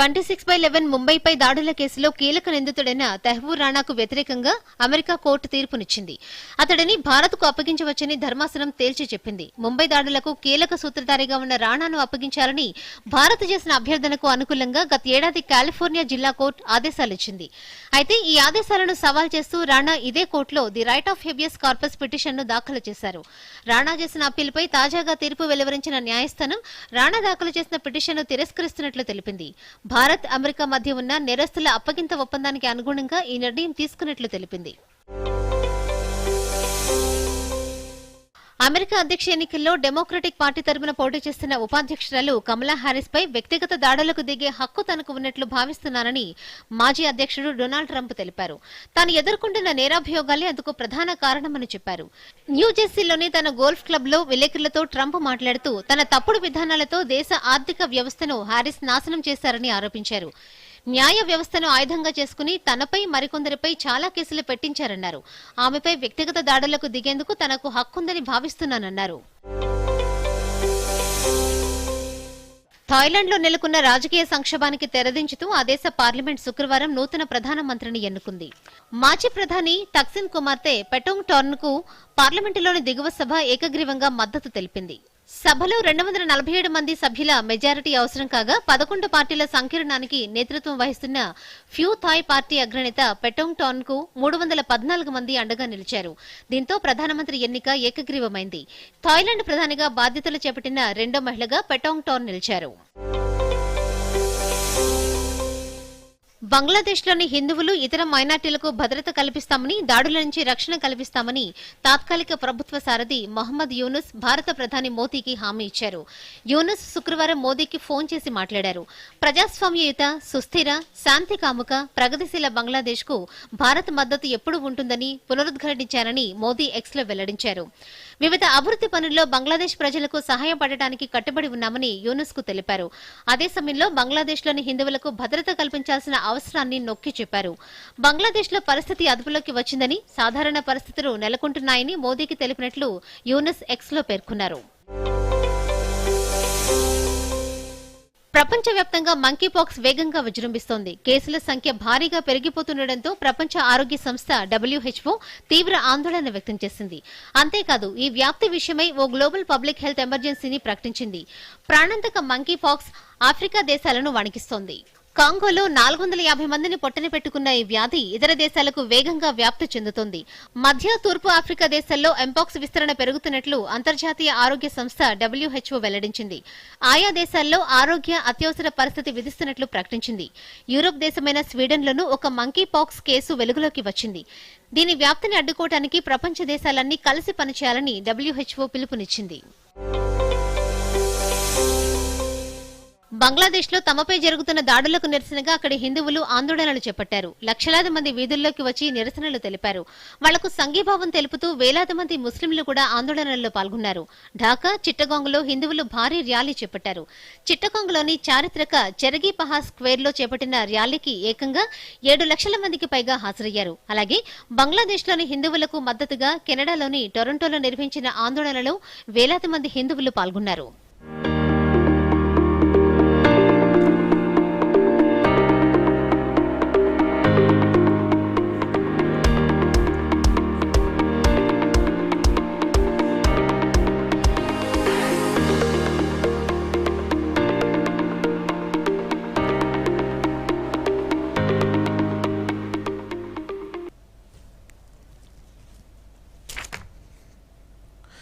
Twenty six by eleven ముంబైపై దాడుల కేసులో కీలక నిందితుడైన తెహబూర్ రాణాకు వ్యతిరేకంగా అమెరికా కోర్టు తీర్పునిచ్చింది. అతడిని భారత్కు అప్పగించవచ్చని ధర్మాసనం తేల్చి చెప్పింది. ముంబై దాడులకు కీలక సూత్రధారిగా ఉన్న రాణాను అప్పగించాలని భారత్ చేసిన అభ్యర్థనకు అనుకూలంగా గత ఏడాది కాలిఫోర్నియా జిల్లా కోర్టు ఆదేశాలిచ్చింది. అయితే ఈ ఆదేశాలను సవాల్ చేస్తూ రాణా ఇదే కోర్టులో the right of habeas corpus పిటిషన్ను దాఖలు చేశారు. రాణా చేసిన అప్పీల్పై తాజాగా తీర్పు వెలువరించిన న్యాయస్థానం రాణా దాఖలు చేసిన పిటిషన్ను తిరస్కరిస్తున్నట్లు తెలిపింది. భారత్ అమెరికా మధ్య ఉన్న నేరస్తుల అప్పగింత ఒప్పందానికి అనుగుణంగా ఈ నిర్ణయం తీసుకున్నట్లు తెలిపింది. అమెరికా అధ్యక్ష ఎన్నికల్లో డెమోక్రటిక్ పార్టీ తరపున పోటీ చేస్తున్న ఉపాధ్యక్షురాలు కమలా హారిస్ పై వ్యక్తిగత దాడులకు దిగే హక్కు తనకు ఉన్నట్లు భావిస్తున్నానని మాజీ అధ్యక్షుడు డొనాల్డ్ ట్రంప్ తెలిపారు. తాను ఎదుర్కొంటున్న నేరాభియోగాలే అందుకు ప్రధాన కారణమని చెప్పారు. న్యూజెర్సీలోని తన గోల్ఫ్ క్లబ్లో విలేకరులతో ట్రంప్ మాట్లాడుతూ తన తప్పుడు విధానాలతో దేశ ఆర్థిక వ్యవస్థను హారిస్ నాశనం చేశారని ఆరోపించారు. న్యాయ వ్యవస్థను ఆయుధంగా చేసుకుని తనపై మరికొందరిపై చాలా కేసులు పెట్టించారన్నారు. ఆమెపై వ్యక్తిగత దాడులకు దిగేందుకు తనకు హక్కుందని భావిస్తున్నానన్నారు. థాయిలాండ్లో నెలకొన్న రాజకీయ సంక్షోభానికి తెరదించుతూ ఆ దేశ పార్లమెంట్ శుక్రవారం నూతన ప్రధానమంత్రిని ఎన్నుకుంది. మాజీ ప్రధాని తక్సిన్ కుమార్తె పెటోంగ్ టోర్న్కు పార్లమెంటులోని దిగువ సభ ఏకగ్రీవంగా మద్దతు తెలిపింది. సభలో రెండు వందల నలభై ఏడు మంది సభ్యుల మెజారిటీ అవసరం కాగా పదకొండు పార్టీల సంకీర్ణానికి నేతృత్వం వహిస్తున్న ఫ్యూ థాయ్ పార్టీ అగ్రనేత పెటోంగ్ టాన్కు మూడు వందల పద్నాలుగు మంది అండగా నిలిచారు. దీంతో ప్రధానమంత్రి ఎన్నిక ఏకగ్రీవమైంది. థాయిలాండ్ ప్రధానిగా బాధ్యతలు చేపట్టిన రెండో మహిళగా పెటోంగ్ టాన్ నిలిచారు. బంగ్లాదేశ్లోని హిందువులు ఇతర మైనార్టీలకు భద్రత కల్పిస్తామని దాడుల నుంచి రక్షణ కల్పిస్తామని తాత్కాలిక ప్రభుత్వ సారథి మహమ్మద్ యూనుస్ భారత ప్రధాని మోదీకి హామీ ఇచ్చారు. యూనుస్ శుక్రవారం మోదీకి ఫోన్ చేసి మాట్లాడారు. ప్రజాస్వామ్యయుత సుస్థిర శాంతి కాముక ప్రగతిశీల బంగ్లాదేశ్కు భారత్ మద్దతు ఎప్పుడు ఉంటుందని పునరుద్ఘాటించారని మోదీ ఎక్స్లో వెల్లడించారు. వివిధ అభివృద్ది పనుల్లో బంగ్లాదేశ్ ప్రజలకు సహాయపడటానికి కట్టుబడి ఉన్నామని యూనుస్కు తెలిపారు. అదే సమయంలో బంగ్లాదేశ్లోని హిందువులకు భద్రత కల్పించాల్సిన అవసరాన్ని నొక్కి చెప్పారు. బంగ్లాదేశ్లో పరిస్థితి అదుపులోకి వచ్చిందని సాధారణ పరిస్థితులు నెలకొంటున్నాయని మోదీకి తెలిపినట్లు యూనస్ ఎక్స్లో పేర్కొన్నారు. ప్రపంచవ్యాప్తంగా మంకీపాక్స్ వేగంగా విజృంభిస్తోంది. కేసుల సంఖ్య భారీగా పెరిగిపోతుండటంతో ప్రపంచ ఆరోగ్య సంస్థ డబ్ల్యూహెచ్ఓ తీవ్ర ఆందోళన వ్యక్తం చేసింది. అంతేకాదు ఈ వ్యాప్తి విషయమై ఓ గ్లోబల్ పబ్లిక్ హెల్త్ ఎమర్జెన్సీని ప్రకటించింది. ప్రాణాంతక మంకీపాక్స్ ఆఫ్రికా దేశాలను వణికిస్తోంది. కాంగోలో నాలుగు వందల యాభై మందిని పొట్టన పెట్టుకున్న ఈ వ్యాధి ఇతర దేశాలకు వేగంగా వ్యాప్తి చెందుతోంది. మధ్య తూర్పు ఆఫ్రికా దేశాల్లో ఎంపాక్స్ విస్తరణ పెరుగుతున్నట్లు అంతర్జాతీయ ఆరోగ్య సంస్థ డబ్ల్యూహెచ్ఓ వెల్లడించింది. ఆయా దేశాల్లో ఆరోగ్య అత్యవసర పరిస్థితి విధిస్తున్నట్లు ప్రకటించింది. యూరోప్ దేశమైన స్వీడన్లోనూ ఒక మంకీ పాక్స్ కేసు వెలుగులోకి వచ్చింది. దీని వ్యాప్తిని అడ్డుకోవటానికి ప్రపంచ దేశాలన్నీ కలిసి పనిచేయాలని డబ్ల్యూహెచ్ఓ పిలుపునిచ్చింది. బంగ్లాదేశ్లో తమపై జరుగుతున్న దాడులకు నిరసనగా అక్కడి హిందువులు ఆందోళనలు చేపట్టారు. లక్షలాది మంది వీధుల్లోకి వచ్చి నిరసనలు తెలిపారు. వాళ్ళకు సంఘీభావం తెలుపుతూ వేలాది మంది ముస్లింలు కూడా ఆందోళనల్లో పాల్గొన్నారు. ఢాకా చిట్టగాంగ్లో హిందువులు భారీ ర్యాలీ చేపట్టారు. చిట్టగాంగ్లోని చారిత్రక చెరగీపహా స్క్వేర్లో చేపట్టిన ర్యాలీకి ఏకంగా ఏడు లక్షల మందికి పైగా హాజరయ్యారు. అలాగే బంగ్లాదేశ్లోని హిందువులకు మద్దతుగా కెనడాలోని టొరంటోలో నిర్వహించిన ఆందోళనలో వేలాది మంది హిందువులు పాల్గొన్నారు.